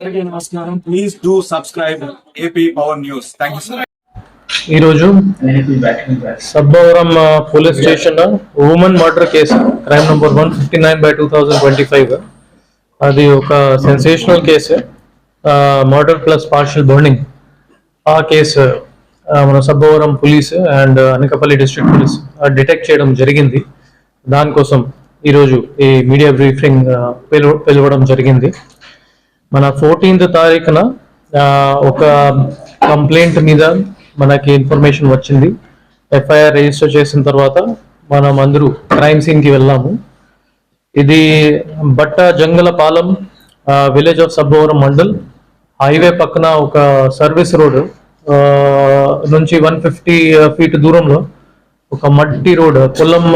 అందరికీ నమస్కారం. Please do subscribe AP power news thank you sir ఈరోజు Sabbavaram police station women murder case crime number one fifty nine by two thousand twenty five అది ఒక sensational case murder plus partial burning ఆ కేసు మన Sabbavaram police and Anakapalli district police detect చేయడం జరిగింది. దానికోసం ఈరోజు ఈ మీడియా బ్రీఫింగ్ పిలవడం జరిగింది. మన ఫోర్టీన్త్ తారీఖున ఒక కంప్లైంట్ మీద మనకి ఇన్ఫర్మేషన్ వచ్చింది. ఎఫ్ఐఆర్ రిజిస్టర్ చేసిన తర్వాత మనం అందరూ క్రైమ్ సీన్కి వెళ్ళాము. ఇది బట్ట Jangalapalem village of Sabbavaram mandal highway పక్కన ఒక సర్వీస్ రోడ్ నుంచి వన్ ఫిఫ్టీ ఫీట్ దూరంలో ఒక మట్టి రోడ్ కొల్లం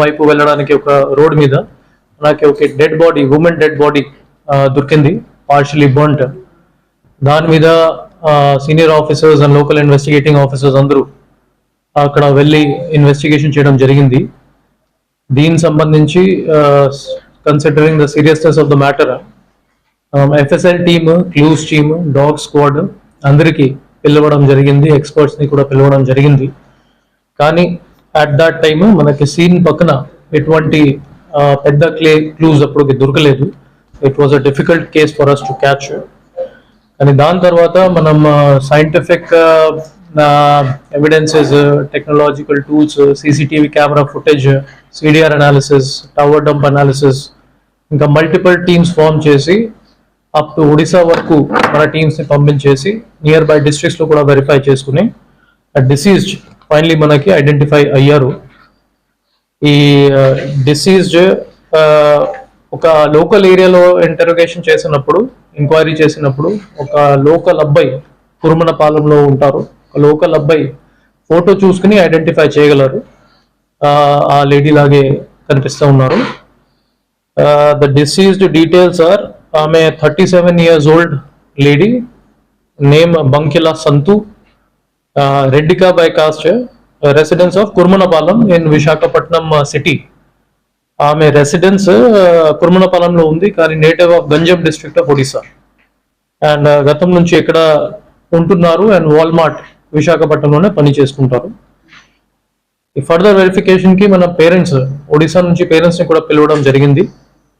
వైపు వెళ్ళడానికి ఒక రోడ్ మీద నాకు ఒక dead body women dead body దొరికింది. పార్షియలీ బర్న్ట్ దాని మీద senior officers and local investigating officers అందరూ అక్కడ వెళ్ళి ఇన్వెస్టిగేషన్ చేయడం జరిగింది. దీనికి సంబంధించి considering the seriousness of the matter FSL team clues team dog squad అందరికీ పిలవడం జరిగింది. ఎక్స్పర్ట్స్ని కూడా పిలవడం జరిగింది. కానీ అట్ దట్ టైమ్ మనకి సీన్ పక్కన ఎటువంటి పెద్ద క్లే క్లూజ్ అప్పటికి దొరకలేదు. It was a difficult case for us to catch కానీ దాని తర్వాత మనం scientific evidences technological tools CCTV camera footage CDR analysis tower dump analysis ఇంకా మల్టిపుల్ టీమ్స్ ఫామ్ చేసి అప్ టు ఒడిశా వరకు మన టీమ్స్ని పంపించేసి నియర్ బై డిస్ట్రిక్ట్స్లో కూడా వెరిఫై చేసుకుని డిసీజ్డ్ ఫైనలీ మనకి ఐడెంటిఫై అయ్యారు. ఈ డిసీజ్డ్ ఒక లోకల్ ఏరియాలో ఇంటరోగేషన్ చేసినప్పుడు ఎంక్వైరీ చేసినప్పుడు ఒక లోకల్ అబ్బాయి కురుమనపాలెంలో ఉంటారు. ఒక లోకల్ అబ్బాయి ఫోటో చూసుకుని ఐడెంటిఫై చేయగలరు. ఆ, ఆ లేడీ లాగే కనిపిస్తూ ఉన్నారు. ద డిసీజ్డ్ డీటెయిల్స్ ఆర్ ఆమె thirty seven years old lady name Bankila Santu Reddika by caste residence of Kurmanapalem in Visakhapatnam city ఆమె రెసిడెన్స్ కుర్మనపాలెంలో ఉంది కానీ native of Ganjam district of Odisha and గతం నుంచి ఇక్కడ ఉంటున్నారు అండ్ వాల్మార్ట్ విశాఖపట్నంలోనే పని చేసుకుంటారు. ఈ ఫర్దర్ వెరిఫికేషన్కి మన పేరెంట్స్ ఒడిశా నుంచి పేరెంట్స్ని కూడా పిలవడం జరిగింది.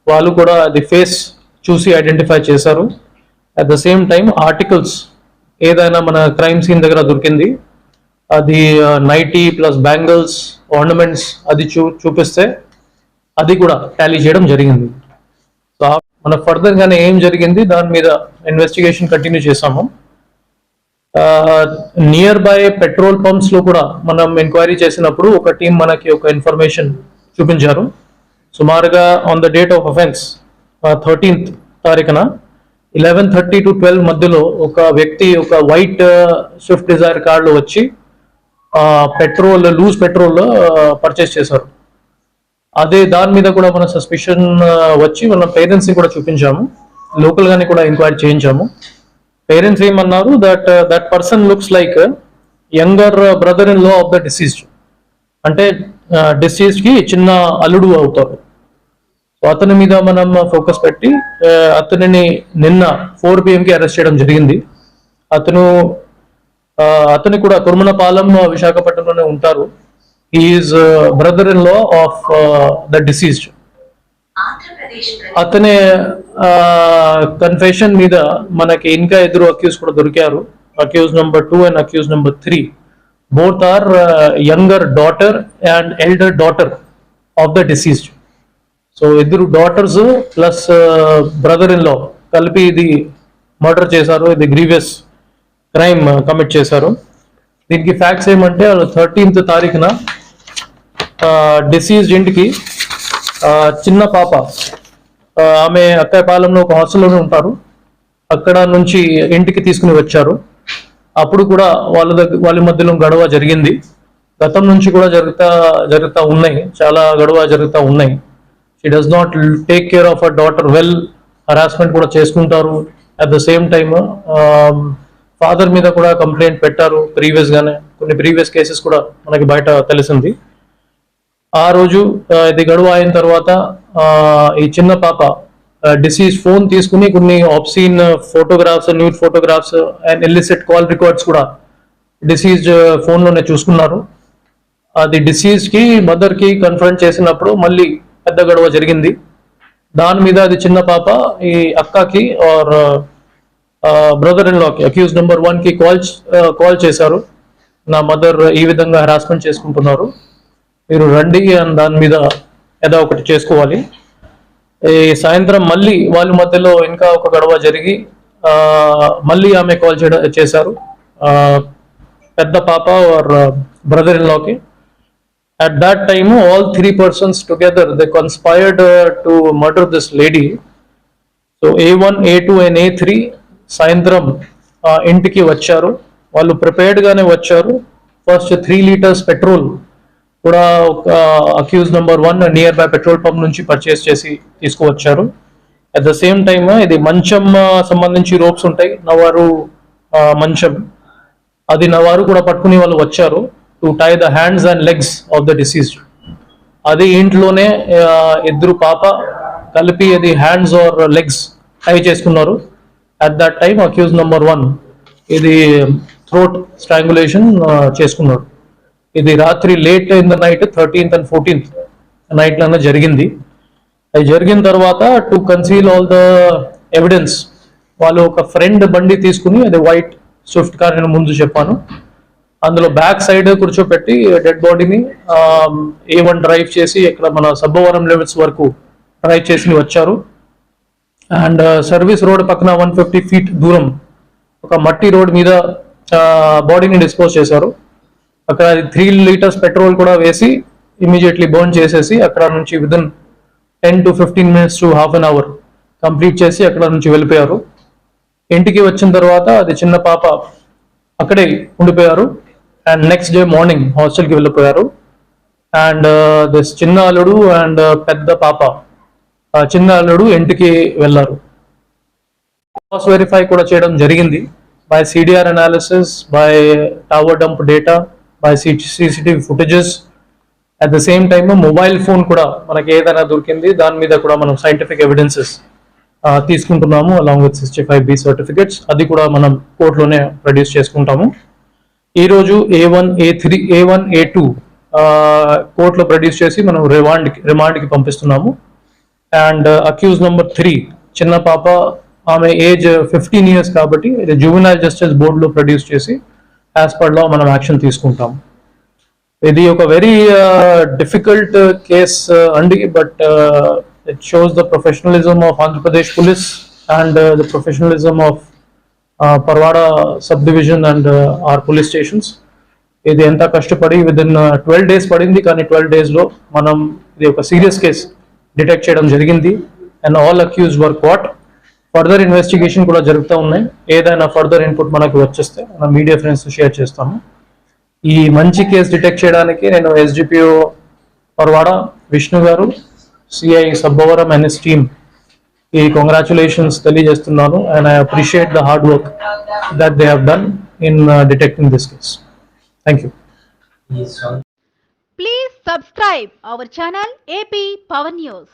వాళ్ళు కూడా అది ఫేస్ చూసి ఐడెంటిఫై చేశారు. At the same time articles ఏదైనా మన క్రైమ్ సీన్ దగ్గర దొరికింది. అది నైటీ ప్లస్ బ్యాంగిల్స్ ఆర్నమెంట్స్ అది చూ చూపిస్తే అది కూడా టాలీ చేయడం జరిగింది. సో మన ఫర్దర్ గానే ఏం జరిగింది దాని మీద ఇన్వెస్టిగేషన్ కంటిన్యూ చేసాము నియర్ బై పెట్రోల్ పంప్స్లో కూడా మనం ఎంక్వైరీ చేసినప్పుడు ఒక టీం మనకి ఒక ఇన్ఫర్మేషన్ చూపించారు. సుమారుగా on the date of offence thirteenth తారీఖున ఇలెవెన్ థర్టీ టు ట్వెల్వ్ మధ్యలో ఒక వ్యక్తి ఒక వైట్ స్విఫ్ట్ డిజైర్ కార్లో వచ్చి పెట్రోల్ లూజ్ పెట్రోల్ పర్చేస్ చేశారు. అదే దాని మీద కూడా మన సస్పిషన్ వచ్చి మన పేరెంట్స్ని కూడా చూపించాము. లోకల్ గాని కూడా ఎంక్వైరీ చేయించాము. పేరెంట్స్ ఏమన్నారు? That that person looks like younger brother ఇన్లో of the deceased అంటే డిసీజ్కి చిన్న అల్లుడు అవుతారు. సో అతని మీద మనం ఫోకస్ పెట్టి అతనిని నిన్న ఫోర్కి అరెస్ట్ చేయడం జరిగింది. అతను అతని కూడా కుర్మనపాలెం విశాఖపట్నంలోనే ఉంటారు. Is brother in law of the deceased అతనే కన్ఫెషన్ మీద మనకి ఇంకా ఇద్దరు అక్యూజ్ కూడా దొరికారు. Accused number two and accused number three both are younger daughter and elder daughter of the deceased so ఇద్దరు daughters plus brother in law కలిపి ఇది మర్డర్ చేశారు. ఇది గ్రీవియస్ క్రైమ్ కమిట్ చేశారు. దీనికి ఫ్యాక్ట్స్ ఏమంటే వాళ్ళు థర్టీన్త్ తారీఖున డిసీజ్డ్ ఇంటికి చిన్న పాప. ఆమె ఆమె అక్కయ్యపాలెంలో ఒక హాస్టల్లోనే ఉంటారు. అక్కడ నుంచి ఇంటికి తీసుకుని వచ్చారు. అప్పుడు కూడా వాళ్ళ దగ్గర వాళ్ళ మధ్యలో గొడవ జరిగింది. గతం నుంచి కూడా జరుగుతా జరుగుతూ ఉన్నాయి. చాలా గొడవ జరుగుతూ ఉన్నాయి. She does not take care of a daughter well harassment కూడా చేసుకుంటారు. At the same time father మీద కూడా కంప్లైంట్ పెట్టారు ప్రీవియస్ గానే. కొన్ని ప్రీవియస్ కేసెస్ కూడా మనకి బయట తెలిసింది. ఆ రోజు ఇది గడువు అయిన తర్వాత ఈ చిన్న పాప డిసీజ్ ఫోన్ తీసుకుని కొన్ని obscene photographs nude photographs and illicit call records కూడా డిసీజ్ ఫోన్లోనే చూసుకున్నారు. అది డిసీజ్కి మదర్కి కన్ఫర్మ్ చేసినప్పుడు మళ్ళీ పెద్ద గొడవ జరిగింది. దాని మీద అది చిన్న పాప ఈ అక్కకి ఆర్ బ్రదర్ ఇన్ లాకి అక్యూజ్ నెంబర్ వన్కి కాల్ కాల్ చేశారు. నా మదర్ ఈ విధంగా హెరాస్మెంట్ చేసుకుంటున్నారు. మీరు రండి అని దాని మీద ఏదో ఒకటి చేసుకోవాలి. ఈ సాయంత్రం మళ్ళీ వాళ్ళ మధ్యలో ఇంకా ఒక గొడవ జరిగి మళ్ళీ ఆమె కాల్ చేయడం చేశారు. పెద్ద పాప or brother in లాకి at that time all three persons together they conspired to murder this lady so A one A two and A three సాయంత్రం ఇంటికి వచ్చారు. వాళ్ళు ప్రిపేర్డ్గానే వచ్చారు. ఫస్ట్ త్రీ లీటర్స్ పెట్రోల్ కూడా ఒక accused number one nearby petrol pump నుంచి purchase చేసి తీసుకువచ్చారు. అట్ ద సేమ్ టైమ్ ఇది మంచం సంబంధించి రోప్స్ ఉంటాయి. నవారు మంచం. అది నవారు కూడా పట్టుకుని వాళ్ళు వచ్చారు to tie the hands and legs of the deceased అది ఇంట్లోనే ఇద్దరు పాప కలిపి అది హ్యాండ్స్ ఆర్ లెగ్స్ టై చేసుకున్నారు. At that time accused number one ఇది థ్రోట్ స్ట్రాంగులేషన్ చేసుకున్నాడు ఇది రాత్రి late in the night thirteenth and fourteenth నైట్లోనే జరిగింది. అది జరిగిన తర్వాత to conceal all the evidence వాళ్ళు ఒక ఫ్రెండ్ బండి తీసుకుని అది వైట్ స్విఫ్ట్ కార్ నేను ముందు చెప్పాను. అందులో బ్యాక్ సైడ్ కూర్చోపెట్టి డెడ్ బాడీని ఏ వన్ డ్రైవ్ చేసి ఇక్కడ మన సబ్బవరం లెవెల్స్ వరకు డ్రైవ్ చేసి వచ్చారు. అండ్ సర్వీస్ రోడ్ పక్కన వన్ ఫిఫ్టీ ఫీట్ దూరం ఒక మట్టి రోడ్ మీద uh, బాడీని డిస్పోజ్ చేశారు. అక్కడ త్రీ లీటర్స్ పెట్రోల్ కూడా వేసి ఇమీడియట్లీ బర్న్ చేసేసి అక్కడ నుంచి within ten to fifteen minutes to half an hour complete చేసి అక్కడ నుంచి వెళ్ళిపోయారు. ఇంటికి వచ్చిన తర్వాత అది చిన్న పాప అక్కడే ఉండిపోయారు. అండ్ నెక్స్ట్ డే మార్నింగ్ హాస్టల్కి వెళ్ళిపోయారు. అండ్ దిస్ uh, చిన్న అల్లుడు అండ్ uh, పెద్ద పాప చిన్న అల్లుడు ఇంటికి వెళ్ళారు. క్రాస్ వెరిఫై కూడా చేయడం జరిగింది. By CDR analysis by tower dump data by CCTV footages at the same time mobile phone కూడా మనకి ఏదైనా దొరికింది దాని మీద కూడా మనం సైంటిఫిక్ ఎవిడెన్సెస్ తీసుకుంటున్నాము along with sixty five B certificates అది కూడా మనం కోర్టులోనే ప్రొడ్యూస్ చేసుకుంటాము. ఈ రోజు A one A three A one A two కోర్టులో ప్రొడ్యూస్ చేసి మనం రిమాండ్ రిమాండ్కి పంపిస్తున్నాము. అండ్ అక్యూజ్ నెంబర్ త్రీ చిన్న పాప ఆమె ఏజ్ ఫిఫ్టీన్ ఇయర్స్ కాబట్టి ఇది జస్టిస్ బోర్డులో ప్రొడ్యూస్ చేసి యాజ్ పర్ లా మనం యాక్షన్ తీసుకుంటాం. ఇది ఒక వెరీ డిఫికల్ట్ కేస్ అండి but it shows the professionalism of Andhra Pradesh police and the professionalism of Parvada sub division and our police stations ఇది ఎంత కష్టపడి విత్ ఇన్ ట్వెల్వ్ డేస్ పడింది కానీ ట్వెల్వ్ డేస్లో మనం ఇది ఒక సీరియస్ కేస్ డిటెక్ట్ చేయడం జరిగింది. And all accused work what further investigation కూడా జరుగుతూ ఉన్నాయి. ఏదైనా ఫర్దర్ ఇన్పుట్ మనకు వచ్చేస్తే మనం మీడియా ఫ్రెండ్స్ షేర్ చేస్తాము. ఈ మంచి కేసు డిటెక్ట్ చేయడానికి నేను SDPO Parvada Vishnu garu CI Sabbavaram and his team ఈ కంగ్రాచులేషన్స్ తెలియజేస్తున్నాను. And I appreciate the hard work that they have done in detecting this case thank you Please subscribe our channel AP Power News.